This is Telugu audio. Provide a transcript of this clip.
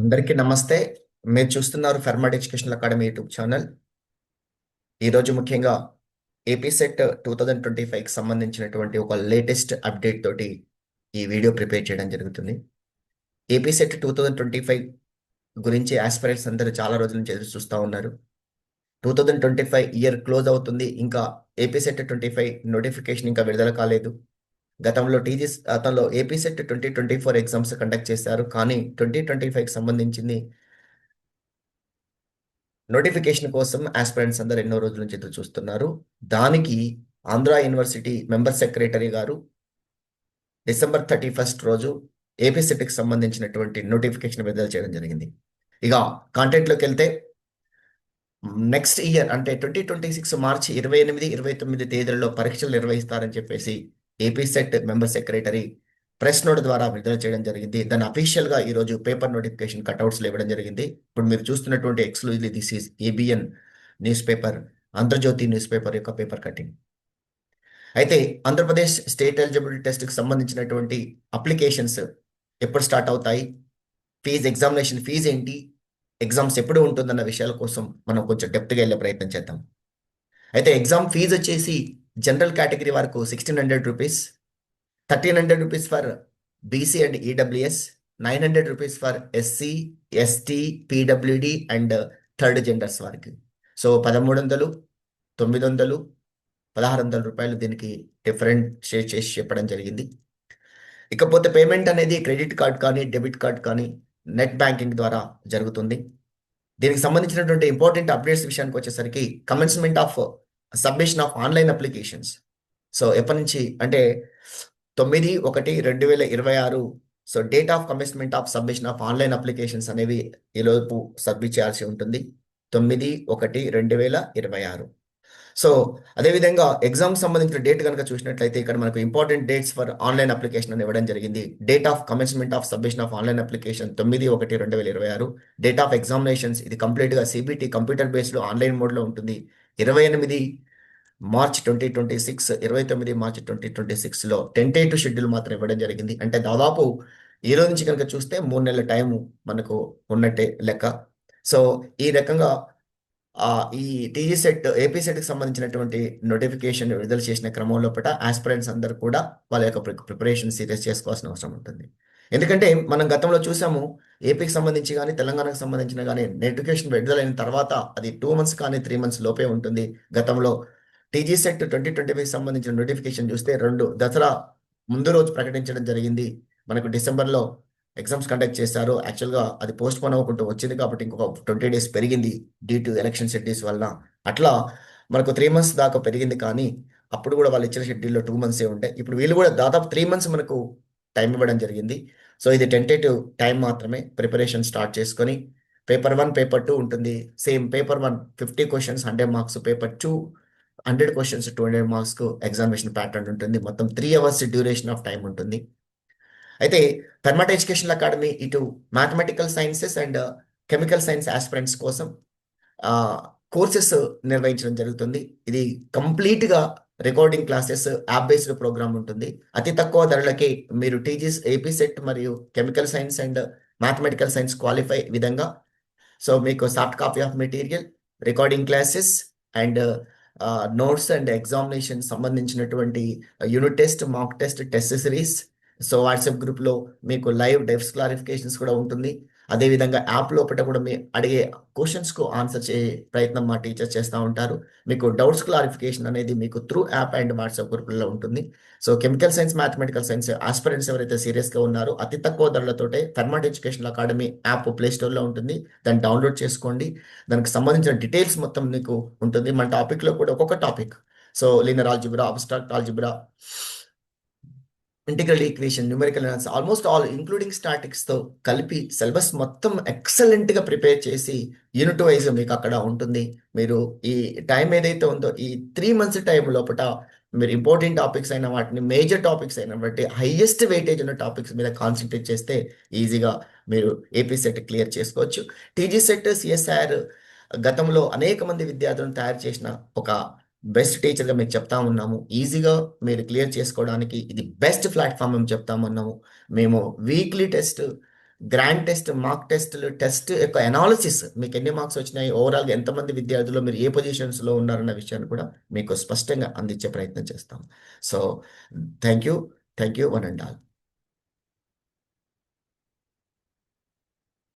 అందరికీ నమస్తే. మీరు చూస్తున్నారు Fermat educational academy YouTube channel ఈరోజు ముఖ్యంగా AP SET two thousand twenty ఫైవ్కి సంబంధించినటువంటి ఒక లేటెస్ట్ అప్డేట్ తోటి ఈ వీడియో ప్రిపేర్ చేయడం జరుగుతుంది. AP SET two thousand twenty five గురించి ఆస్పిరెంట్స్ అందరూ చాలా రోజుల నుంచి ఎదురు చూస్తూ ఉన్నారు. Two thousand twenty five year close అవుతుంది. ఇంకా AP SET twenty five notification ఇంకా విడుదల కాలేదు. గతంలో టీజీ గతంలో AP SET twenty twenty four exams conduct చేశారు. కానీ ట్వంటీ ట్వంటీ ఫైవ్కి సంబంధించింది నోటిఫికేషన్ కోసం ఆస్పిరెంట్స్ అందరు ఎన్నో రోజుల నుంచి ఎదురు చూస్తున్నారు. దానికి ఆంధ్ర యూనివర్సిటీ మెంబర్ సెక్రటరీ గారు డిసెంబర్ థర్టీ ఫస్ట్ రోజు ఏపీ సెట్కి సంబంధించినటువంటి నోటిఫికేషన్ విడుదల చేయడం జరిగింది. ఇక కాంటెంట్లోకి వెళ్తే నెక్స్ట్ ఇయర్ అంటే ట్వంటీ ట్వంటీ సిక్స్ మార్చి ఇరవై ఎనిమిది ఇరవై తొమ్మిది తేదీలలో పరీక్షలు నిర్వహిస్తారని చెప్పేసి AP SET member secretary press note ద్వారా విడుదల చేయడం జరిగింది. దాని అఫీషియల్గా ఈ రోజు పేపర్ నోటిఫికేషన్ కట్అవుట్స్ ఇవ్వడం జరిగింది. ఇప్పుడు మీరు చూస్తున్నటువంటి exclusively this is ABN news paper Andhra Jyothy news paper యొక్క పేపర్ కటింగ్ అయితే ఆంధ్రప్రదేశ్ స్టేట్ ఎలిజిబిలిటీ టెస్ట్కి సంబంధించినటువంటి అప్లికేషన్స్ ఎప్పుడు స్టార్ట్ అవుతాయి? ఫీజు ఎగ్జామినేషన్ ఫీజు ఏంటి? ఎగ్జామ్స్ ఎప్పుడు ఉంటుందన్న విషయాల కోసం మనం కొంచెం డెప్త్గా వెళ్ళే ప్రయత్నం చేద్దాం. అయితే ఎగ్జామ్ ఫీజు వచ్చేసి జనరల్ కేటగిరీ వరకు sixteen hundred rupees thirteen hundred rupees for BC and EWS nine hundred rupees for SC ST PWD and third genders వారికి. సో పదమూడు వందలు తొమ్మిది వందలు పదహారు వందల రూపాయలు దీనికి డిఫరెంట్ షేర్ చేసి చెప్పడం జరిగింది. ఇకపోతే పేమెంట్ అనేది క్రెడిట్ కార్డ్ కానీ డెబిట్ కార్డ్ కానీ నెట్ బ్యాంకింగ్ ద్వారా జరుగుతుంది. దీనికి సంబంధించినటువంటి ఇంపార్టెంట్ అప్డేట్స్ విషయానికి వచ్చేసరికి commencement of submission of online applications. So ఎప్పటి నుంచి? అంటే తొమ్మిది ఒకటి రెండు వేల ఇరవై ఆరు. So date of commitment of submission of online applications అనేవి ఈలోపు సబ్మిట్ చేయాల్సి ఉంటుంది. తొమ్మిది ఒకటి రెండు వేల ఇరవై ఆరు. సో అదేవిధంగా ఎగ్జామ్ సంబంధించిన డేట్ కనుక చూసినట్లయితే ఇక్కడ మనకు important dates for online application అని ఇవ్వడం జరిగింది. Date of commencement of submission of online application తొమ్మిది ఒకటి రెండు వేల ఇరవై ఆరు. డేట్ ఆఫ్ ఎగ్జామినేషన్స్ ఇది కంప్లీట్గా సిబిటి కంప్యూటర్ బేస్లో ఆన్లైన్ మోడ్లో ఉంటుంది. ఇరవై ఎనిమిది మార్చ్ ట్వంటీ ట్వంటీ సిక్స్ ఇరవై తొమ్మిది మార్చ్ ట్వంటీ ట్వంటీ సిక్స్లో టెంటేటివ్ షెడ్యూల్ మాత్రం ఇవ్వడం జరిగింది. అంటే దాదాపు ఈ రోజు నుంచి కనుక చూస్తే మూడు నెలల టైము మనకు ఉన్నట్టే లెక్క. సో ఈ రకంగా ఈ టీజీ సెట్ ఏపీ సెట్కి సంబంధించినటువంటి నోటిఫికేషన్ విడుదల చేసిన క్రమంలో పట ఆస్పిరెంట్స్ అందరూ కూడా వాళ్ళ యొక్క ప్రిపరేషన్ సీరియస్ చేసుకోవాల్సిన అవసరం ఉంటుంది. ఎందుకంటే మనం గతంలో చూసాము ఏపీకి సంబంధించి కానీ తెలంగాణకు సంబంధించిన కానీ నోటిఫికేషన్ విడుదలైన తర్వాత అది టూ మంత్స్ కానీ త్రీ మంత్స్ లోపే ఉంటుంది. గతంలో TG SET twenty twenty five సంబంధించిన నోటిఫికేషన్ చూస్తే రెండు దసరా ముందు రోజు ప్రకటించడం జరిగింది. మనకు డిసెంబర్లో ఎగ్జామ్స్ కండక్ట్ చేశారు. యాక్చువల్గా అది పోస్ట్ పోన్ అవ్వకుండా వచ్చింది కాబట్టి ఇంకొక ట్వంటీ డేస్ పెరిగింది డ్యూ టు ఎలక్షన్ షెడ్యూల్స్ వలన. అట్లా మనకు త్రీ మంత్స్ దాకా పెరిగింది కానీ అప్పుడు కూడా వాళ్ళు ఇచ్చిన షెడ్యూల్లో టూ మంత్సే ఉంటాయి ఇప్పుడు వీళ్ళు కూడా దాదాపు త్రీ మంత్స్ మనకు టైం ఇవ్వడం జరిగింది. సో ఇది టెంటేటివ్ టైం మాత్రమే ప్రిపరేషన్ స్టార్ట్ చేసుకొని పేపర్ వన్ పేపర్ టూ ఉంటుంది. Same paper one fifty questions hundred marks paper two hundred questions two hundred మార్క్స్కు examination pattern ఉంటుంది. మొత్తం three hours duration of time ఉంటుంది. అయితే పెర్మట్ ఎడ్యుకేషన్ అకాడమీ ఇటు mathematical sciences and chemical science aspirants కోసం కోర్సెస్ నిర్వహించడం జరుగుతుంది. ఇది కంప్లీట్గా recording classes app based program ఉంటుంది. అతి తక్కువ ధరలకి మీరు టీజీస్ ఏపీ సెట్ మరియు chemical science and mathematical science qualify విధంగా. సో మీకు soft copy of material recording classes and notes and examination సంబంధించినటువంటి unit test mock test test series. So WhatsApp గ్రూప్లో మీకు లైవ్ డెఫ్స్ క్లారిఫికేషన్స్ కూడా ఉంటుంది. అదేవిధంగా యాప్ లోపల కూడా మీ అడిగే క్వశ్చన్స్కు ఆన్సర్ చే ప్రయత్నం మా టీచర్స్ చేస్తూ ఉంటారు. మీకు డౌట్స్ క్లారిఫికేషన్ అనేది మీకు త్రూ యాప్ అండ్ వాట్సాప్ గ్రూప్లలో ఉంటుంది. So chemical science mathematical science aspirants ఎవరైతే సీరియస్గా ఉన్నారో అతి తక్కువ ధరలతోటే Fermat education academy app play స్టోర్లో ఉంటుంది. దాన్ని డౌన్లోడ్ చేసుకోండి. దానికి సంబంధించిన డీటెయిల్స్ మొత్తం మీకు ఉంటుంది. మన టాపిక్లో కూడా ఒక్కొక్క topic so linear algebra abstract algebra integral equation numerical analysis almost all including స్టాటిక్స్తో కలిపి సిలబస్ మొత్తం ఎక్సలెంట్గా ప్రిపేర్ చేసి యూనిట్ వైజ్ మీకు అక్కడ ఉంటుంది. మీరు ఈ టైం ఏదైతే ఉందో ఈ త్రీ మంత్స్ టైం లోపల మీరు ఇంపార్టెంట్ టాపిక్స్ అయిన వాటిని మేజర్ టాపిక్స్ అయిన బట్టి హైయెస్ట్ వెయిటేజ్ ఉన్న టాపిక్స్ మీద కాన్సన్ట్రేట్ చేస్తే ఈజీగా మీరు ఏపీ సెట్ క్లియర్ చేసుకోవచ్చు. టీజీ సెట్ సిఎస్ఆర్ గతంలో అనేక మంది విద్యార్థులను తయారు చేసిన ఒక బెస్ట్ టీచర్గా మీకు చెప్తా ఉన్నాము. ఈజీగా మీరు క్లియర్ చేసుకోవడానికి ఇది బెస్ట్ ప్లాట్ఫామ్ మేము చెప్తా ఉన్నాము. మేము weekly test grand test mark టెస్టులు టెస్ట్ యొక్క అనాలిసిస్ మీకు ఎన్ని మార్క్స్ వచ్చినాయి ఓవరాల్గా ఎంతమంది విద్యార్థులు మీరు ఏ పొజిషన్స్లో ఉన్నారన్న విషయాన్ని కూడా మీకు స్పష్టంగా అందించే ప్రయత్నం చేస్తాం so thank you thank you one and all.